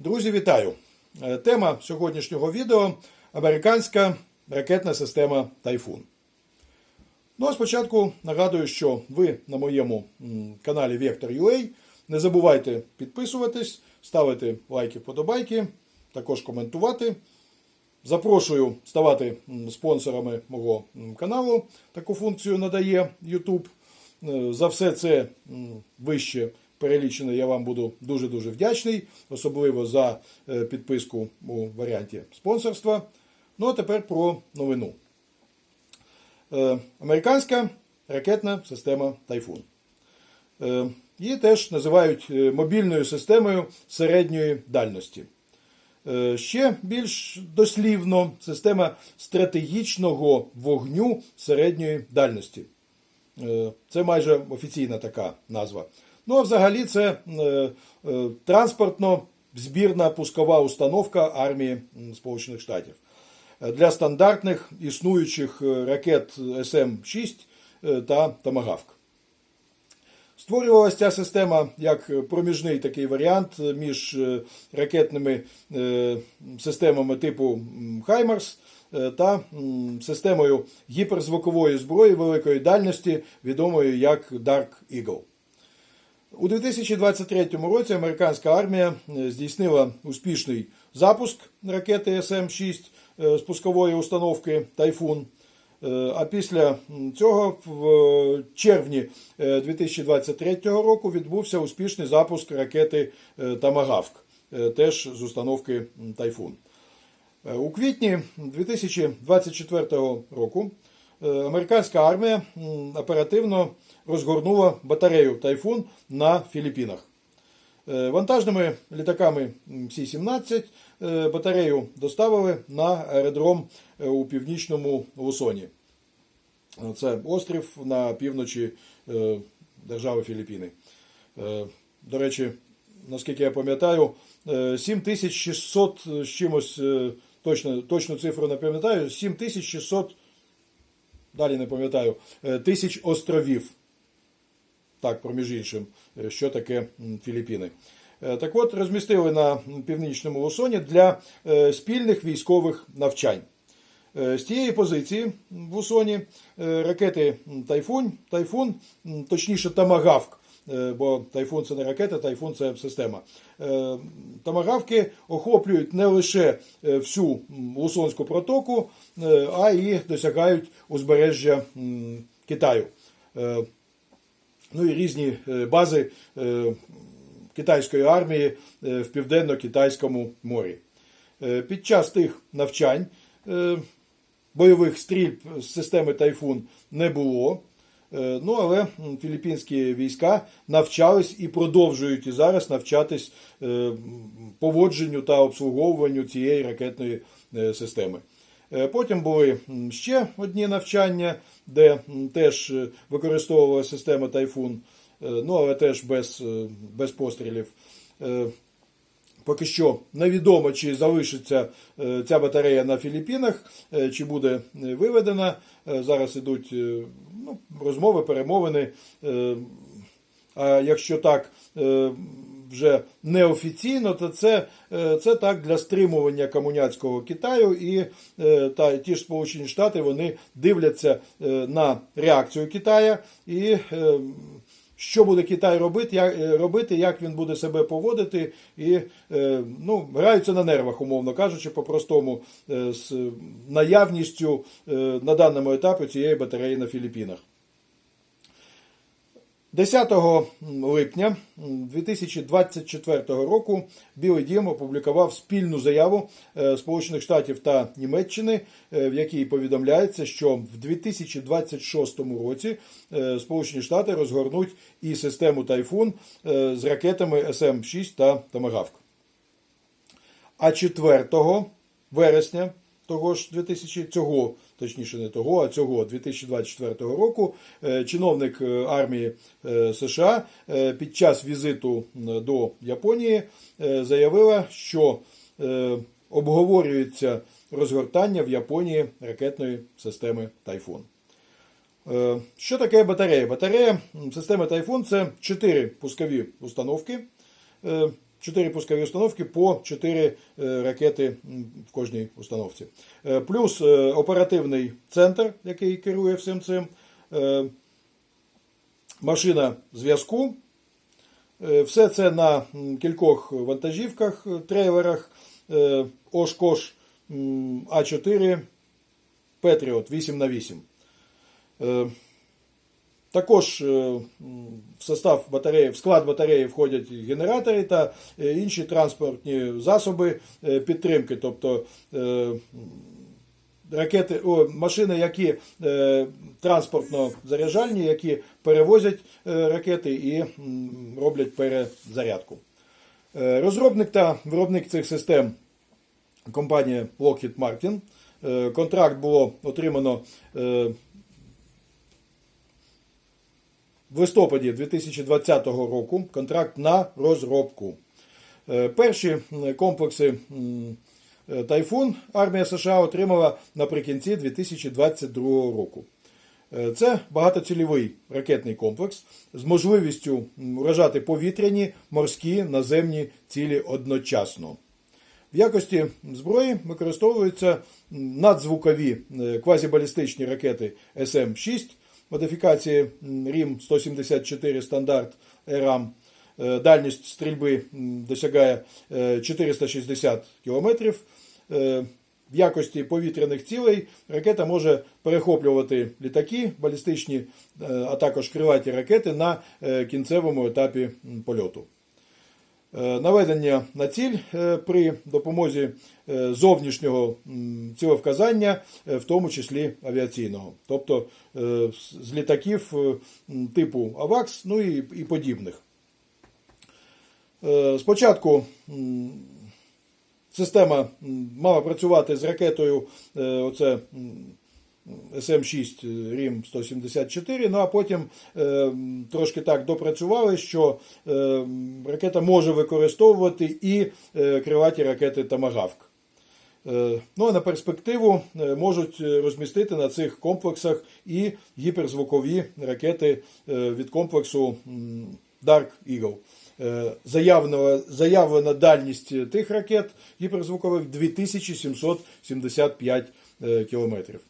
Друзі, вітаю! Е, Тема сьогоднішнього відео американська ракетна система Тайфун. Ну а спочатку нагадую, що ви на моєму каналі Vector.ua. Не забувайте підписуватись, ставити лайки, вподобайки, також коментувати. Запрошую ставати спонсорами мого каналу. Таку функцію надає YouTube. Е, За все це вище перелічене я вам буду дуже-дуже вдячний, особливо за е, підписку у варіанті спонсорства. Ну а тепер про новину. Е, Американська ракетна система Тайфун. Е, Її теж називають мобільною системою середньої дальності. Ще більш дослівно система стратегічного вогню середньої дальності. Це майже офіційна така назва. Ну, а взагалі, це е, е, транспортно-збірна пускова установка армії Сполучених Штатів Е, для стандартних існуючих ракет СМ-6 е, та Томагавк. Створювалася ця система як проміжний такий варіант між ракетними системами типу Хаймарс та системою гіперзвукової зброї великої дальності, відомою як Dark Eagle. У 2023 році американська армія е, здійснила успішний запуск ракети СМ-6 е, з пускової установки Тайфун. Е, А після цього в червні е, 2023 року відбувся успішний запуск ракети Тамагавк, теж з установки Тайфун. У квітні 2024 року американська армія оперативно розгорнула батарею Тайфун на Філіппінах. Е, Вантажними літаками Сі-17 е, батарею доставили на аеродром е, у північному Лусоні. Це острів на півночі е, держави Філіппіни. Е, До речі, наскільки я пам'ятаю, е, 7600 з чимось, е, точно, точну цифру не пам'ятаю, 7600, далі не пам'ятаю, е, тисяч островів. Так, проміж іншим, е, що таке Філіппіни. Е, Так от, розмістили на північному Лусоні для спільних військових навчань. З тієї позиції в Лусоні ракети Тайфун, Тайфун, точніше Тамагавк, бо Тайфун це не ракета, Тайфун це система. Е, Тамагавки охоплюють не лише е, всю Лусонську протоку, е, а й досягають узбережжя Китаю. Е, Ну і різні е, бази е, китайської армії е, в південно-китайському морі. Е, Під час тих навчань е, бойових стрільб з системи Тайфун не було. Е, Ну, але філіппінські війська навчались і продовжують і зараз навчатись е, поводженню та обслуговуванню цієї ракетної е, системи. Потім були ще одні навчання, де теж використовувала система Тайфун, ну але теж без, без пострілів. Поки що невідомо, чи залишиться е, ця батарея на Філіппінах, е, чи буде е, виведена. Зараз ідуть ну, розмови, перемовини. А якщо так вже неофіційно, то це, це так для стримування комуняцького Китаю і та ті ж Сполучені Штати вони дивляться на реакцію Китая і. Що буде Китай робити, як, е, робити, як він буде себе поводити, і е, ну, граються на нервах, умовно кажучи, по-простому, е, з наявністю на даному етапі цієї батареї на Філіппінах. 10 липня 2024 року Білий Дім опублікував спільну заяву е, Сполучених Штатів та Німеччини, е, в якій повідомляється, що в 2026 році е, Сполучені Штати розгорнуть і систему Тайфун з ракетами СМ-6 та Томагавк. А 4 вересня того ж 2000, цього, точніше не того, а цього 2024 року е, чиновник е, армії е, США під час візиту до Японії заявила, що обговорюється розгортання в Японії ракетної системи Тайфун. Що таке батарея? Батарея системи Тайфун це чотири пускові установки. Е, 4 пускові установки по 4 е, ракети в кожній установці. Е, Плюс е, оперативний центр, який керує всім цим, машина зв'язку. Все це на кількох вантажівках, трейлерах е, Oshkosh м, А4 Patriot 8х8. Також е, в состав батареї, в склад батареї входять генератори та е, інші транспортні засоби е, підтримки, тобто ракети, о, машини, які транспортно заряджальні, які перевозять ракети і роблять перезарядку. Розробник та виробник цих систем компанія Lockheed Martin. Контракт було отримано е, в листопаді 2020 року. Контракт на розробку. Е, Перші комплекси е, Тайфун армія США отримала наприкінці 2022 року. Е, Це багатоцільовий ракетний комплекс з можливістю м, уражати повітряні, морські, наземні цілі одночасно. В якості зброї використовуються надзвукові квазібалістичні ракети СМ-6, модифікації РІМ 174 стандарт ЕРАМ. Е, Дальність стрільби досягає е, 460 км. В якості повітряних цілей ракета може перехоплювати літаки балістичні, е, а також крилаті ракети на е, кінцевому етапі польоту. Е, Наведення на ціль е, при допомозі е, зовнішнього цілевказання, в тому числі авіаційного, тобто з- літаків типу АВАКС, ну і, і подібних. Спочатку система мала працювати з ракетою оце, СМ6 Рім 174, ну а потім е, трошки так допрацювали, що е, ракета може використовувати і е, крилаті ракети Тамагавк. Е, Ну а на перспективу е, можуть е, розмістити на цих комплексах і гіперзвукові ракети е, від комплексу Dark Eagle. Е, Заявлена, заявлена дальність тих ракет гіперзвукових 2775 е, кілометрів.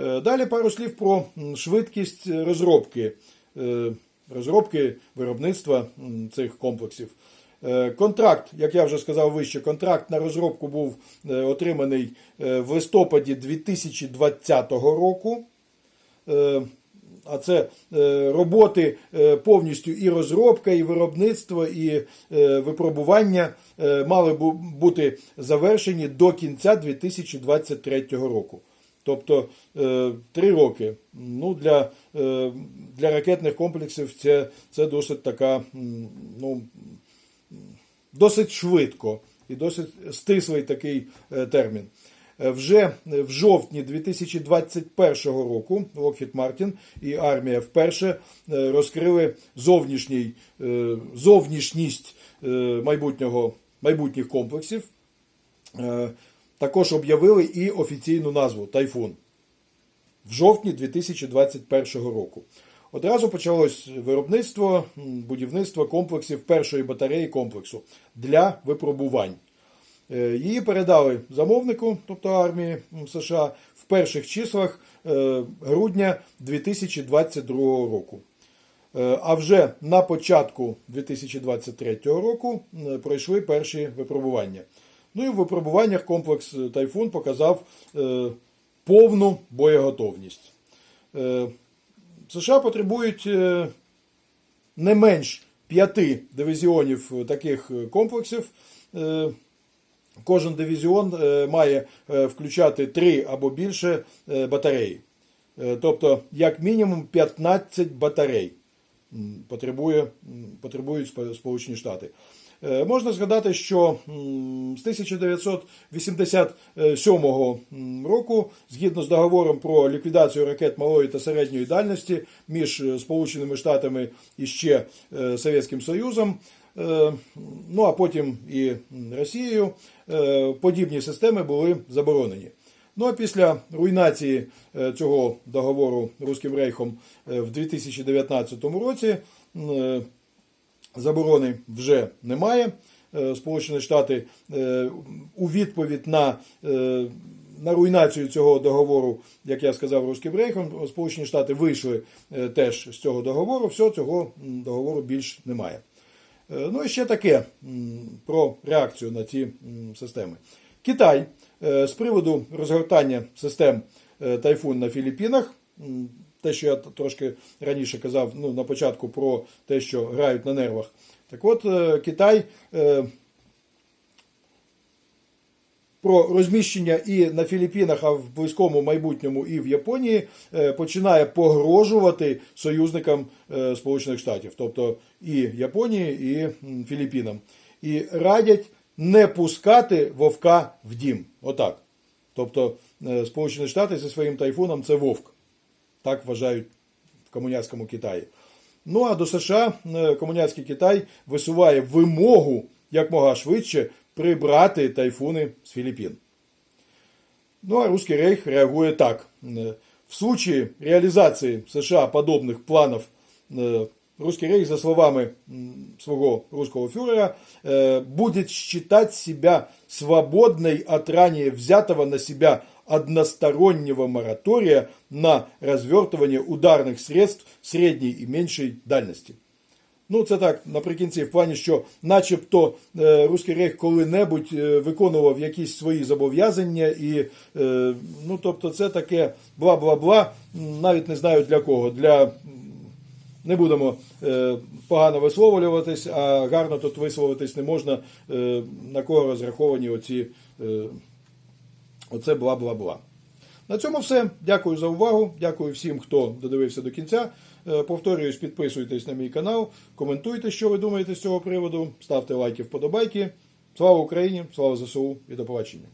Е, Далі пару слів про швидкість розробки, е, розробки виробництва цих комплексів. Е, Контракт, як я вже сказав вище, контракт на розробку був е, отриманий е, в листопаді 2020 року. Е, А це е, роботи е, повністю і розробка, і виробництво, і е, випробування е, мали бу- бути завершені до кінця 2023 року. Тобто е, три роки. Ну, для, е, для ракетних комплексів це, це досить така, ну, досить швидко і досить стислий такий е, термін. Вже в жовтні 2021 року Lockheed Martin і армія вперше розкрили зовнішній, зовнішність майбутнього, майбутніх комплексів. Також об'явили і офіційну назву Тайфун в жовтні 2021 року. Одразу почалось виробництво, будівництво комплексів першої батареї комплексу для випробувань. Е, Її передали замовнику, тобто армії США, в перших числах е, грудня 2022 року. Е, А вже на початку 2023 року пройшли перші випробування. Ну і в випробуваннях комплекс е, Тайфун показав е, повну боєготовність. Е, США потребують не менш п'яти дивізіонів таких комплексів. Кожен дивізіон має включати три або більше батареї. Тобто, як мінімум 15 батарей потребує, потребують Сполучені Штати. Е, Можна згадати, що з 1987 року, згідно з договором про ліквідацію ракет малої та середньої дальності між е, Сполученими Штатами і ще е, Совєтським Союзом, ну а потім і Росією, подібні системи були заборонені. Ну а після руйнації цього договору Руським Рейхом в 2019 році заборони вже немає. е, Сполучені Штати е, у відповідь на, е, на руйнацію цього договору, як я сказав, Руським Рейхом, Сполучені Штати вийшли теж з цього договору. Все, цього договору більш немає. Ну і ще таке про реакцію на ці системи. Китай з приводу розгортання систем Тайфун на Філіппінах. Те, що я трошки раніше казав ну, на початку про те, що грають на нервах. Так от, е, Китай е, про розміщення і на Філіппінах, а в близькому майбутньому і в Японії е, починає погрожувати союзникам Сполучених Штатів, тобто і Японії, і Філіппінам. І радять не пускати вовка в дім. Отак. Тобто Сполучені Штати зі своїм тайфуном це вовк Так вважають в комуняцькому Китаї. Ну а до США е, комуняцький Китай висуває вимогу якмога швидше прибрати тайфуни з Філіппін. Ну а Русский Рейх реагує так. Э, В случае реализации США подобных планов э, Русский Рейх, за словами м, своего русского фюрера, э, будет считать себя свободной от ранее взятого на себя одностороннего моратория на развертывание ударных средств средней и меньшей дальности. Ну, це так наприкінці, в плані, що начебто е, Руський Рейх коли-небудь е, виконував якісь свої зобов'язання, і е, ну, тобто, це таке бла-бла-бла, м, навіть не знаю для кого. Для м, не будемо е, погано висловлюватись, а гарно тут висловитись не можна, е, на кого розраховані оці е, оце бла-бла-бла. На цьому все. Дякую за увагу. Дякую всім, хто додивився до кінця. Повторююсь, підписуйтесь на мій канал, коментуйте, що ви думаєте з цього приводу, ставте лайки, вподобайки. Слава Україні, слава ЗСУ і до побачення.